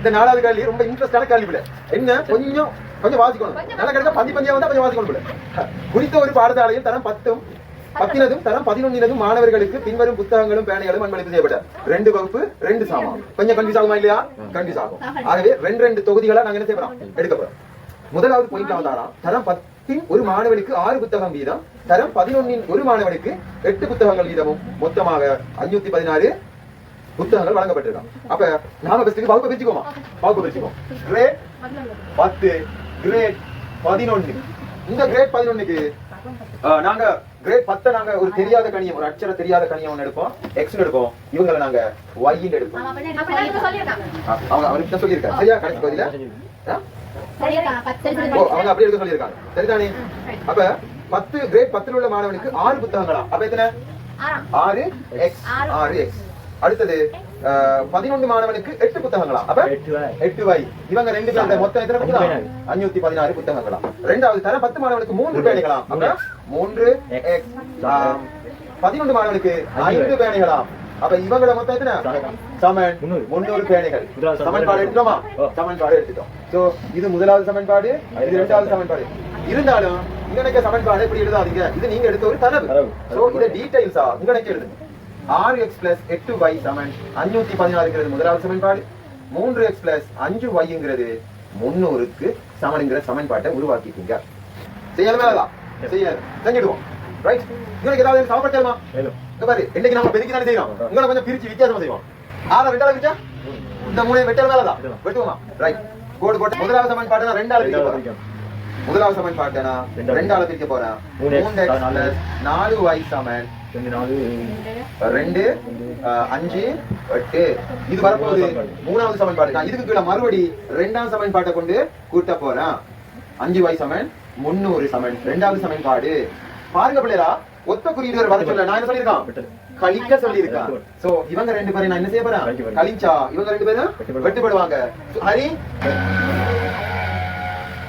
இந்த நாலாவது கேள்வி ரொம்ப இன்ட்ரெஸ்டான கேள்வி என்ன? கொஞ்சம் கொஞ்சம் வாசிக்கணும். நல்லா கிடைச்சா பந்தி பந்தியா வந்தா கொஞ்சம் வாசிக்கணும் குறித்த ஒரு பாடசாலையில் தரம் பத்தும் பத்தினதும் தரம் பதினொன்னினதும் மாணவர்களுக்கு பின்வரும் புத்தகங்களும் பேனைகளும் அன்பளிப்பு செய்யப்பட்ட ரெண்டு வகுப்பு ரெண்டு சாமான். கொஞ்சம் கன்ஃபியூஸ் ஆகுமா இல்லையா? கன்ஃபியூஸ் ஆகும். ஆகவே ரெண்டு ரெண்டு தொகுதிகளா நாங்க என்ன செய்ய போறோம்? எடுக்க போறோம். முதலாவது பாயிண்ட் வந்தாராம் தரம் பத்தின் ஒரு மாணவனுக்கு ஆறு புத்தகம் வீதம் தரம் பதினொன்னின் ஒரு மாணவனுக்கு எட்டு புத்தகங்கள் வீதமும். மொத்தமாக அஞ்சூத்தி பதினாறு புத்தகங்கள் வழங்கப்பட்டிருக்கான் அப்ப நாம பெஸ்ட்டுக்கு வகுப்பு பிரிச்சுக்கோமா வகுப்பு பிரிச்சுக்கோம் கிரேட் பத்து கிரேட் பதினொன்னு. இந்த கிரேட் பதினொன்னுக்கு நாங்க கிரேட் பத்தை நாங்க ஒரு தெரியாத கணியம் ஒரு அச்சர தெரியாத கணியம் ஒண்ணு எடுப்போம். எக்ஸ் எடுப்போம். இவங்களை நாங்க ஒய்ன்னு எடுப்போம். அவங்க அவருக்கு தான் சொல்லியிருக்காரு. சரியா? கணக்கு பதில? அவங்க அப்படி எடுக்க சொல்லியிருக்காங்க. சரிதானே? அப்ப பத்து கிரேட் பத்துல உள்ள மாணவனுக்கு ஆறு புத்தகங்களா? அப்ப எத்தனை? ஆறு எக்ஸ் ஆறு. எக்ஸ் அடுத்தது பதினொன்று மாணவனுக்கு எட்டு புத்தகங்களா அப்ப எட்டு வை இவங்க ரெண்டு பேர் மொத்தம் எத்தனை புத்தகம். அஞ்சூத்தி பதினாறு புத்தகங்களா ரெண்டாவது தர பத்து மாணவனுக்கு மூன்று பேணிகளாம் அப்ப மூன்று. பதினொன்று மாணவனுக்கு ஐந்து. பேணிகளாம் அப்ப இவங்களோட மொத்தம் எத்தனை? சமன். முன்னூறு பேணிகள் சமன்பாடு எடுத்துட்டோமா. சமன்பாடு எடுத்துட்டோம். சோ இது முதலாவது சமன்பாடு இது இரண்டாவது சமன்பாடு. இருந்தாலும் இங்க சமன்பாடு இப்படி எழுதாதீங்க? இது நீங்க எடுத்த ஒரு தரவு. சோ இத டீடைல்ஸா இங்க எழுதுங்க. ஆறு எக்ஸ் பிளஸ் எட்டு y சமன் அஞ்சூத்தி பதினாறுங்கிறது முதலாவது சமன்பாடு. மூன்று எக்ஸ் பிளஸ் அஞ்சு yங்கிறது முன்னூறுக்கு சமன்ங்கிற சமன்பாட்டை உருவாக்கிட்டீங்க. செய்யணுமே செய்ய செஞ்சிடுவோம். ரைட் இவனுக்கு ஏதாவது சமப்படுத்தலாமா பாரு இன்னைக்கு நம்ம பெருக்கி தானே செய்யறோம். உங்களை கொஞ்சம் பிரிச்சு வித்தியாசமா செய்வோம். ஆறு ரெண்டாவது விச்சா இந்த மூணு வெட்டல் மேலதான். வெட்டலாம். வெட்டுவோமா? ரைட் கோடு போட்டு முதலாவது சமன்பாடு நான் ரெண்டாவது பிரிக்க. முதலாவது சமன்பாட்டை ரெண்டாவது. பிரிக்க போறேன் மூணு நாலு. y சமன் ரெண்டு நாலு ரெண்டு அஹ், அஞ்சு எட்டு. இது வரப்போகுது மூணாவது சமன்பாடு. நான் இதுக்கு கீழே மறுபடி ரெண்டாம் சமன்பாட்டை கொண்டு கூட்ட போறேன். அஞ்சு y சமன் முன்னூறு சமன் ரெண்டாவது சமன்பாடு. பாருங்க பிள்ளையா ஒத்த குறியீடுகள் வர சொல்ல. நான் என்ன சொல்லியிருக்கான். கழிக்க சொல்லியிருக்கான். சோ இவங்க ரெண்டு பேரும் நான் என்ன செய்ய போறேன். கழிச்சா? இவங்க ரெண்டு பேரும் வெட்டுப்படுவாங்க. ஹரி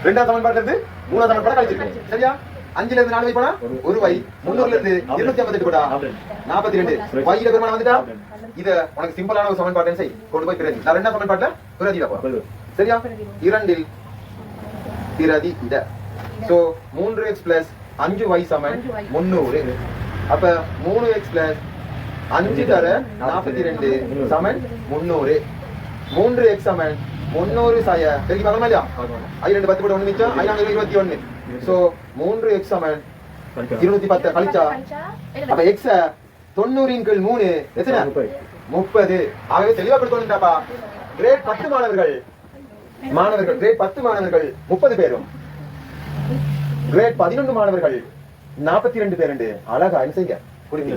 ரெண்டாம் இருந்து மூணாம் சமன்பாடு கழிச்சிருக்கேன். சரியா? அஞ்சுல இருந்து நாலு வை போனா? ஒரு- வை முன்னூறுல இருந்து இருநூத்தி ஐம்பத்தி எட்டு போடா நாற்பத்தி ரெண்டு வையில பெருமானம் வந்துட்டா? இத உனக்கு சிம்பிளான ஒரு சமன்பாட்டை செய். கொண்டு போய் பிரதி. நான் ரெண்டாம் சமன்பாட்டுல போறேன் சரியா? இரண்டில் பிரதி இத. சோ மூன்று எக்ஸ் பிளஸ் அஞ்சு y சமன். முன்னூறு அப்ப மூணு எக்ஸ் பிளஸ் அஞ்சு தர நாற்பத்தி ரெண்டு. சமன் முன்னூறு மூன்று எக்ஸ் சமன் முன்னூறு சாய பெருக்கி பார்க்கணுமா இல்லையா? ஐ ரெண்டு பத்து போட்டு ஒண்ணு மிச்சம் ஐநானூறு இருபத்தி ஒண்ணு. சோ மூன்று எக்ஸ் சமன் இருநூத்தி பத்து கழிச்சா? அப்ப எக்ஸ தொண்ணூறின் கீழ் மூணு எத்தனை? முப்பது. ஆகவே தெளிவா கொடுக்கணும்டாப்பா கிரேட் பத்து மாணவர்கள். மாணவர்கள் கிரேட் பத்து மாணவர்கள் முப்பது பேரும். கிரேட் பதினொன்று மாணவர்கள் நாற்பத்தி ரெண்டு பேருண்டு. அழகா என்ன செய்ய புரியுங்க